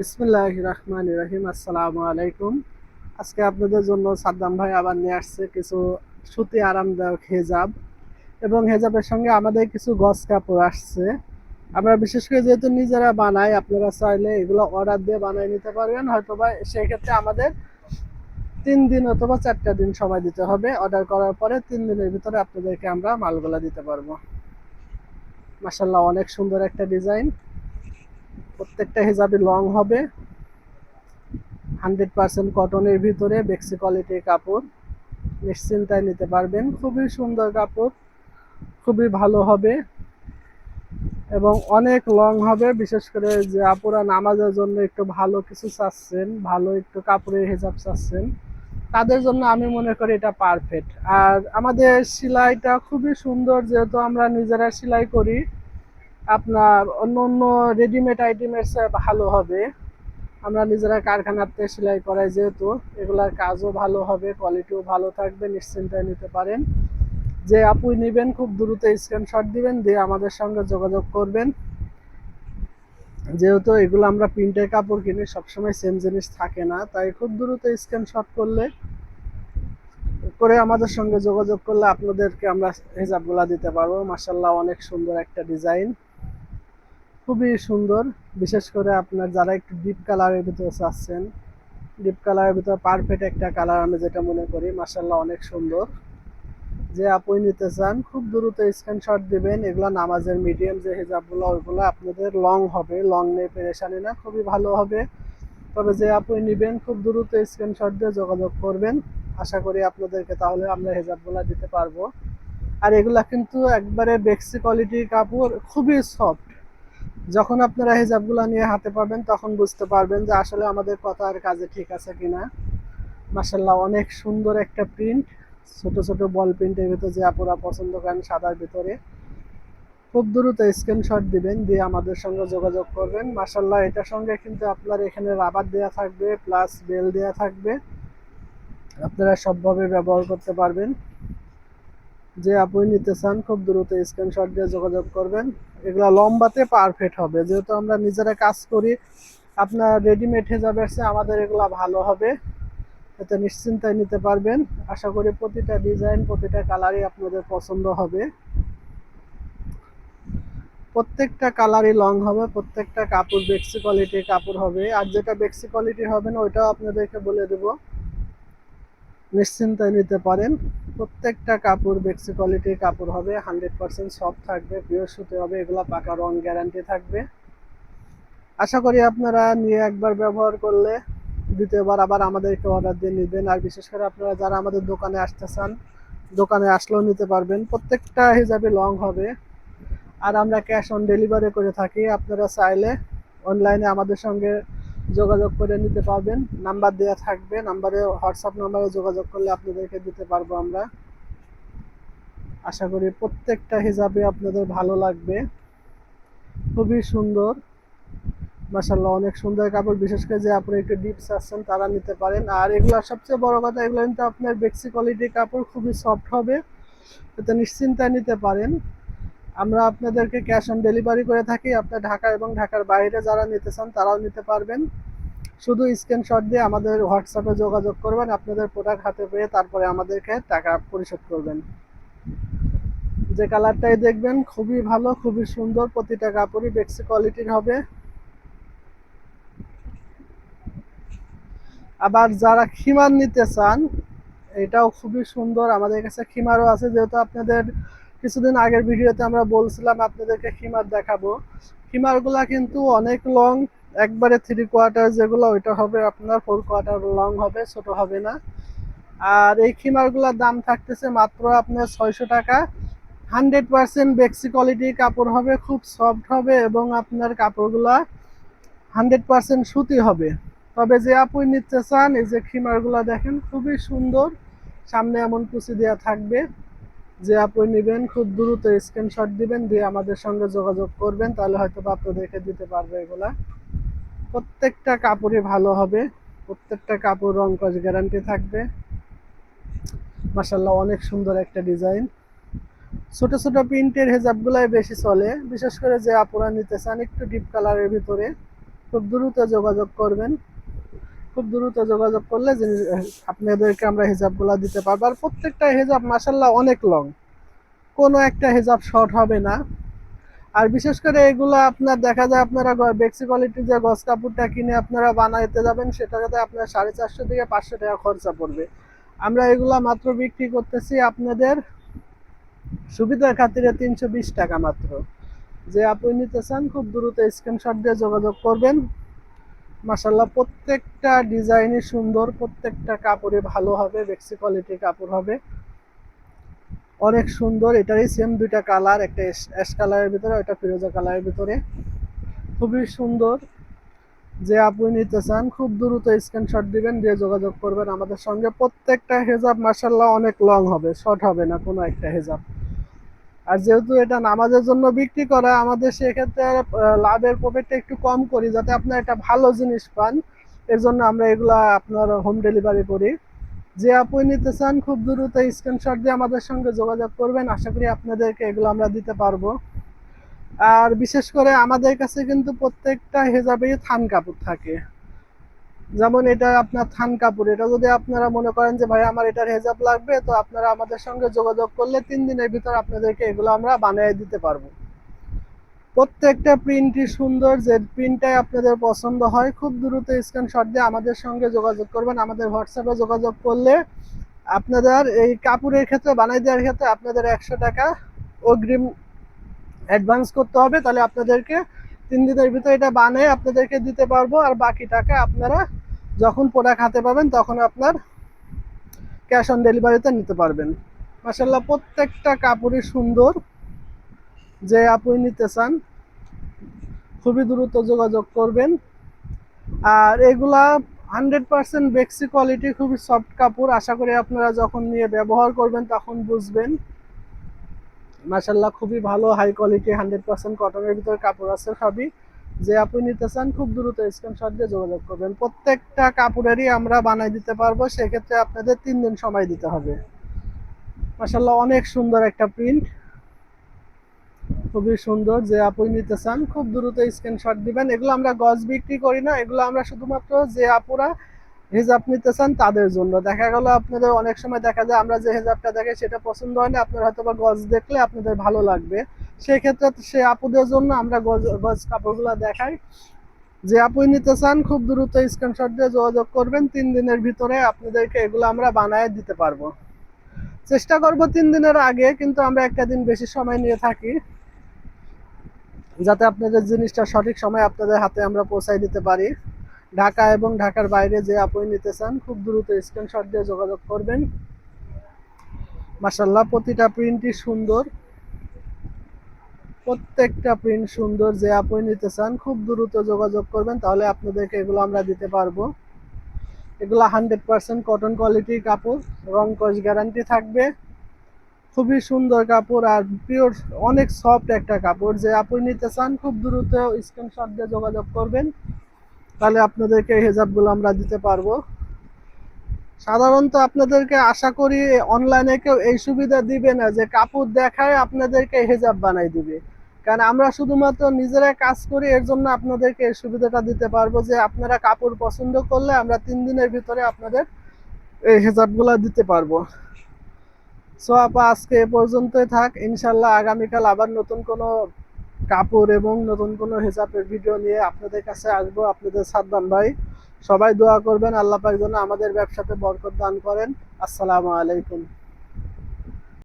বিসমুল্লাহ রহমান রহিম আসসালামু আলাইকুম আজকে আপনাদের জন্য সাদ্দাম ভাই আবার নিয়ে আসছে কিছু সুতি আরামদায়ক হেজাব এবং হেজাবের সঙ্গে আমাদের কিছু গস কাপড় আসছে। আমরা বিশেষ করে যেহেতু নিজেরা বানাই, আপনারা চাইলে এগুলো অর্ডার দিয়ে বানিয়ে নিতে পারবেন। হয়তো বা সেই ক্ষেত্রে আমাদের তিন দিন অথবা চারটা দিন সময় দিতে হবে। অর্ডার করার পরে তিন দিনের ভিতরে আপনাদেরকে আমরা মালগুলা দিতে পারব। মাসাল্লাহ অনেক সুন্দর একটা ডিজাইন প্রত্যেকটা হিসাবে লং হবে। হান্ড্রেড পার্সেন্ট কটনের ভিতরে বেক্সি কোয়ালিটির কাপড়। নিশ্চিন্তায় নিতে পারবেন। খুবই সুন্দর কাপড়, খুবই ভালো হবে। এবং অনেক লং হবে, বিশেষ করে যে আপুরা নামাজের জন্য একটু ভালো কিছু চাচ্ছেন, ভালো একটু কাপড়ের হিসাব চাচ্ছেন, তাদের জন্য আমি মনে করি এটা পারফেক্ট আর আমাদের সেলাইটা খুবই সুন্দর, যেহেতু আমরা নিজেরা সেলাই করি। আপনার অন্য অন্য রেডিমেড আইটেমের চেয়ে ভালো হবে। আমরা নিজেরা কারখানাতে সেলাই করাই যেহেতু, এগুলার কাজও ভালো হবে কোয়ালিটিও ভালো থাকবে, নিশ্চিন্তায় নিতে পারেন। যে আপুই নেবেন, খুব দ্রুত স্ক্রিনশট দিবেন, দিয়ে আমাদের সঙ্গে যোগাযোগ করবেন। যেহেতু এগুলো আমরা প্রিন্টের কাপড় কিনি, সবসময় সেম জিনিস থাকে না, তাই খুব দ্রুত স্ক্রিনশট করলে, করে আমাদের সঙ্গে যোগাযোগ করলে আপনাদেরকে আমরা হিসাবগুলা দিতে পারব। মাসাল্লাহ অনেক সুন্দর একটা ডিজাইন খুবই সুন্দর। বিশেষ করে আপনার যারা একটু ডিপ কালারের ভিতরে চাচ্ছেন ডিপ কালারের ভিতরে পারফেক্ট একটা কালার আমি যেটা মনে করি মাসাল্লাহ অনেক সুন্দর। যে আপনি নিতে চান, খুব দ্রুত স্ক্রিনশট দিবেন। এগুলো নামাজের মিডিয়াম যে হিজাবগুলো ওইগুলো আপনাদের লং হবে। লং নেই, পেরেশানি না, খুবই ভালো হবে। তবে যে আপনি নেবেন, খুব দ্রুত স্ক্রিনশট দিয়ে যোগাযোগ করবেন। আশা করি আপনাদেরকে তাহলে আমরা হেজাবগুলো দিতে পারব। আর এগুলা কিন্তু একবারে বেক্সি কোয়ালিটির কাপড়, খুবই সফট যখন আপনারা হিজাবগুলো নিয়ে হাতে পাবেন, তখন বুঝতে পারবেন যে আসলে আমাদের কথার কাজে ঠিক আছে কিনা। মাসাল্লাহ অনেক সুন্দর একটা প্রিন্ট ছোট ছোট বল প্রিন্টের ভিতরে যে আপনারা পছন্দ করেন সাদার ভিতরে। খুব দ্রুত স্ক্রিনশট দিবেন, দিয়ে আমাদের সঙ্গে যোগাযোগ করবেন। মাসাল্লাহ এটার সঙ্গে কিন্তু আপনার এখানে রাবার দেওয়া থাকবে প্লাস বেল দেওয়া থাকবে। আপনারা সবভাবে ব্যবহার করতে পারবেন। যে আপনি নিতে চান, খুব দ্রুত স্ক্রিনশট দিয়ে যোগাযোগ করবেন। এগুলো লম্বাতে পারফেক্ট হবে। যেহেতু আমরা নিজেরা কাজ করি, আপনার রেডিমেড হেজাবের চেয়ে আমাদের এগুলো ভালো হবে। এতে নিশ্চিন্তায় নিতে পারবেন। আশা করি প্রতিটা ডিজাইন প্রতিটা কালারই আপনাদের পছন্দ হবে। প্রত্যেকটা কালারই লং হবে, প্রত্যেকটা কাপড় বেক্সি কোয়ালিটির কাপড় হবে। আর যেটা বেক্সি কোয়ালিটির হবে না, ওইটাও আপনাদেরকে বলে দেব। নিশ্চিন্তায় নিতে পারেন। প্রত্যেকটা কাপড় বেক্সি কোয়ালিটির কাপড় হবে, হান্ড্রেড পার্সেন্ট সফট থাকবে পিওর সুতে হবে, এগুলো পাকা, রং গ্যারান্টি থাকবে। আশা করি আপনারা নিয়ে একবার ব্যবহার করলে দ্বিতীয়বার আবার আমাদেরকে অর্ডার দিয়ে নেবেন। আর বিশেষ করে আপনারা যারা আমাদের দোকানে আসতে চান, দোকানে আসলেও নিতে পারবেন। প্রত্যেকটা হিসাবে লং হবে। আর আমরা ক্যাশ অন ডেলিভারি করে থাকি। আপনারা চাইলে অনলাইনে আমাদের সঙ্গে যোগাযোগ করে নিতে পারবেন। নাম্বার দেওয়া থাকবে। নাম্বারে হোয়াটসঅ্যাপ নাম্বারে যোগাযোগ করলে আপনাদেরকে দিতে পারব আমরা। আশা করি প্রত্যেকটা হিসাবে আপনাদের ভালো লাগবে। খুবই সুন্দর। মাসাল্লাহ অনেক সুন্দর কাপড়। বিশেষ করে যে আপনি একটু ডিপস আসছেন তারা নিতে পারেন। আর এগুলো সবচেয়ে বড় কথা, এগুলো কিন্তু আপনার বেক্সি কোয়ালিটির কাপড় খুবই সফট হবে। এতে নিশ্চিন্তায় নিতে পারেন। আমরা আপনাদেরকে ক্যাশ অন ডেলিভারি করে থাকি। আপনার ঢাকা এবং ঢাকার বাইরে যারা নিতে চান, তারাও নিতে পারবেন। শুধু স্ক্রিনশট দিয়ে আমাদের হোয়াটসঅ্যাপে যোগাযোগ করবেন, আপনাদের প্রোডাক্ট হাতে পেয়ে তারপরে আমাদেরকে টাকা পরিশোধ করবেন। যে কালারটাই দেখবেন, খুবই ভালো, খুবই সুন্দর, প্রতিটা কাপড়ই বেক্সি কোয়ালিটির হবে। আবার যারা খিমার নিতে চান, এটাও খুবই সুন্দর। আমাদের কাছে খিমারও আছে, যেহেতু আপনাদের কিছুদিন আগের ভিডিওতে আমরা বলছিলাম আপনাদেরকে খিমার দেখাবো। খিমারগুলা কিন্তু অনেক লং একবারে থ্রি কোয়ার্টার যেগুলো, ওইটা হবে আপনার ফোর কোয়ার্টার লং হবে, ছোট হবে না। আর এই খিমারগুলোর দাম থাকতেছে মাত্র আপনার ছয়শো টাকা। হান্ড্রেড পার্সেন্ট বেক্সি কোয়ালিটির কাপড় হবে, খুব সফট হবে এবং আপনার কাপড়গুলা হান্ড্রেড পার্সেন্ট সুতি হবে। তবে যে আপুই নিতে চান, এই যে খিমারগুলা দেখেন, খুবই সুন্দর। সামনে এমন কুচি দেওয়া থাকবে। যে আপনি নেবেন, খুব দ্রুত স্ক্রিনশট দিবেন, দিয়ে আমাদের সঙ্গে যোগাযোগ করবেন, তাহলে হয়তো বা দেখে দিতে পারবে এগুলা। প্রত্যেকটা কাপড়ই ভালো হবে, প্রত্যেকটা কাপড় রং কস গ্যারান্টি থাকবে। মাসাল্লাহ অনেক সুন্দর একটা ডিজাইন ছোট ছোট প্রিন্টের হেজাবগুলাই বেশি চলে, বিশেষ করে যে আপনারা নিতে চান একটু ডিপ কালারের ভিতরে, খুব দ্রুত যোগাযোগ করবেন। খুব দ্রুত যোগাযোগ করলে আপনাদেরকে আমরা হিজাবগুলো দিতে পারব। আর প্রত্যেকটা হিজাব মাসাল্লাহ অনেক লং কোনো একটা হিজাব শর্ট হবে না। আর বিশেষ করে এগুলো আপনার দেখা যায়, আপনারা বেক্সি কোয়ালিটির যে গস কাপড়টা কিনে আপনারা বানাইতে যাবেন, সেটাতে আপনার সাড়ে চারশো থেকে পাঁচশো টাকা খরচা পড়বে। আমরা এগুলা মাত্র বিক্রি করতেছি আপনাদের সুবিধার খাতিরে তিনশো বিশ টাকা মাত্র। যে আপনি নিতে চান, খুব দ্রুত স্ক্রিনশট দিয়ে যোগাযোগ করবেন। মাসাল্লাহ প্রত্যেকটা ডিজাইনই সুন্দর, প্রত্যেকটা কাপড়ে ভালো হবে, বেক্সি কোয়ালিটির কাপড় হবে। অনেক সুন্দর, এটারই সেম দুইটা কালার একটা অ্যাশ কালারের ভিতরে, একটা ফিরোজা কালারের ভিতরে। খুবই সুন্দর। যে আপনি নিতে চান, খুব দ্রুত স্ক্রিনশট দিবেন, দিয়ে যোগাযোগ করবেন আমাদের সঙ্গে। প্রত্যেকটা হেজাব মাসাল্লাহ অনেক লং হবে শর্ট হবে না, কোনো একটা হেজাব। আর যেহেতু এটা নামাজের জন্য বিক্রি করা, আমাদের সেক্ষেত্রে লাভের প্রফিটটা একটু কম করি যাতে আপনার একটা ভালো জিনিস পান। এর জন্য আমরা এগুলা আপনার হোম ডেলিভারি করি। যে আপনি নিতে চান, খুব দ্রুত স্ক্রিনশট দিয়ে আমাদের সঙ্গে যোগাযোগ করবেন। আশা করি আপনাদেরকে এগুলো আমরা দিতে পারব। আর বিশেষ করে আমাদের কাছে কিন্তু প্রত্যেকটা হেজাবেই থান কাপড় থাকে। যেমন এটা আপনার থান কাপড়, এটা যদি আপনারা মনে করেন যে, ভাই, আমার এটার হেজাব লাগবে, তো আপনারা আমাদের সঙ্গে যোগাযোগ করলে তিন দিনের ভিতর আপনাদেরকে এগুলো আমরা বানিয়ে দিতে পারব। প্রত্যেকটা প্রিন্টই সুন্দর, যে প্রিন্টটাই আপনাদের পছন্দ হয়, খুব দ্রুত স্ক্রিনশট দিয়ে আমাদের সঙ্গে যোগাযোগ করবেন। আমাদের হোয়াটসঅ্যাপে যোগাযোগ করলে আপনাদের এই কাপড়ের ক্ষেত্রে, বানাই দেওয়ার ক্ষেত্রে আপনাদের একশো টাকা অগ্রিম অ্যাডভান্স করতে হবে। তাহলে আপনাদেরকে তিন দিনের ভিতরে এটা বানিয়ে আপনাদেরকে দিতে পারব। আর বাকি টাকা আপনারা যখন প্রোডাক্ট হাতে পাবেন, তখন আপনার ক্যাশ অন ডেলিভারিতে নিতে পারবেন। মাসাল্লাহ প্রত্যেকটা কাপড়ই সুন্দর। যে আপনি নিতে চান, খুবই দ্রুত যোগাযোগ করবেন। আর এগুলা হান্ড্রেড পার্সেন্ট বেক্সি কোয়ালিটি খুবই সফট কাপড়। আশা করি আপনারা যখন নিয়ে ব্যবহার করবেন, তখন বুঝবেন। মাসাল্লাহ খুবই ভালো হাই কোয়ালিটি হান্ড্রেড পার্সেন্ট কটনের ভিতরে কাপড় আছে সবই। যে আপনি নিতে চান, খুব দ্রুত স্ক্রিনশট দিয়ে যোগাযোগ করবেন। প্রত্যেকটা কাপড়েরই আমরা বানাই দিতে পারব, সেক্ষেত্রে আপনাদের তিন দিন সময় দিতে হবে। মাসাল্লাহ অনেক সুন্দর একটা প্রিন্ট খুবই সুন্দর যে আপনি নিতে চান, খুব দ্রুত স্ক্রিনশট দিবেন। এগুলো আমরা গজ বিক্রি করি না, এগুলো আমরা শুধুমাত্র যে আপুরা হিজাব নিতে চান, তাদের জন্য। দেখা গেল আপনাদের অনেক সময় দেখা যায়, আমরা যে হেজাবটা দেখে সেটা পছন্দ হয় না, আপনার হয়তো বা গজ দেখলে আপনাদের ভালো লাগবে। সেই ক্ষেত্রে সে আপুদের জন্য আমরা গজ কাপড়গুলো দেখাই। যে আপনি নিতে চান, খুব দ্রুত স্ক্রিনশট দিয়ে যোগাযোগ করবেন। তিন দিনের ভিতরে আপনাদেরকে এগুলো আমরা বানায় দিতে পারব। চেষ্টা করব তিন দিনের আগে, কিন্তু আমরা একটা দিন বেশি সময় নিয়ে থাকি। যাতে আপনাদের জিনিসটা সঠিক সময় আপনাদের হাতে আমরা পৌঁছাই দিতে পারি। ঢাকা এবং ঢাকার বাইরে যে আপনি নিতে চান, খুব দ্রুত স্ক্রিনশট দিয়ে যোগাযোগ করবেন। মাসাল্লাহ প্রতিটা প্রিন্টই সুন্দর। প্রত্যেকটা প্রিন্ট সুন্দর যে আপনি নিতে চান, খুব দ্রুত যোগাযোগ করবেন, তাহলে আপনাদেরকে এগুলো আমরা দিতে পারব। এগুলো হান্ড্রেড পার্সেন্ট কটন কোয়ালিটির কাপড়, রং কস গ্যারান্টি থাকবে। খুবই সুন্দর কাপড় আর পিওর অনেক সফট একটা কাপড়। যে আপনি নিতে চান, খুব দ্রুত স্ক্রিনশট দিয়ে যোগাযোগ করবেন, তাহলে আপনাদেরকে এই হেজাবগুলো আমরা দিতে পারব। সাধারণত আপনাদেরকে আশা করি অনলাইনে কেউ এই সুবিধা দিবে না যে কাপড় দেখায় আপনাদেরকে হেজাব বানাই দিবে। কারণ আমরা শুধুমাত্র নিজেরা কাজ করি, এর জন্য আপনাদেরকে এই সুবিধাটা দিতে পারব যে আপনারা কাপড় পছন্দ করলে আমরা তিন দিনের ভিতরে আপনাদের এই হেজাবগুলো দিতে পারব। সো আপা, আজকে এ পর্যন্তই থাক। ইনশাল্লাহ আগামীকাল আবার নতুন কোনো কাপড় এবং নতুন কোনো হেজাবের ভিডিও নিয়ে আপনাদের কাছে আসব, আপনাদের সাদ্দাম ভাই। সবাই দোয়া করবেন আল্লাহ পাক যেন আমাদের ব্যবসাতে বরকত দান করেন। আসসালামু আলাইকুম।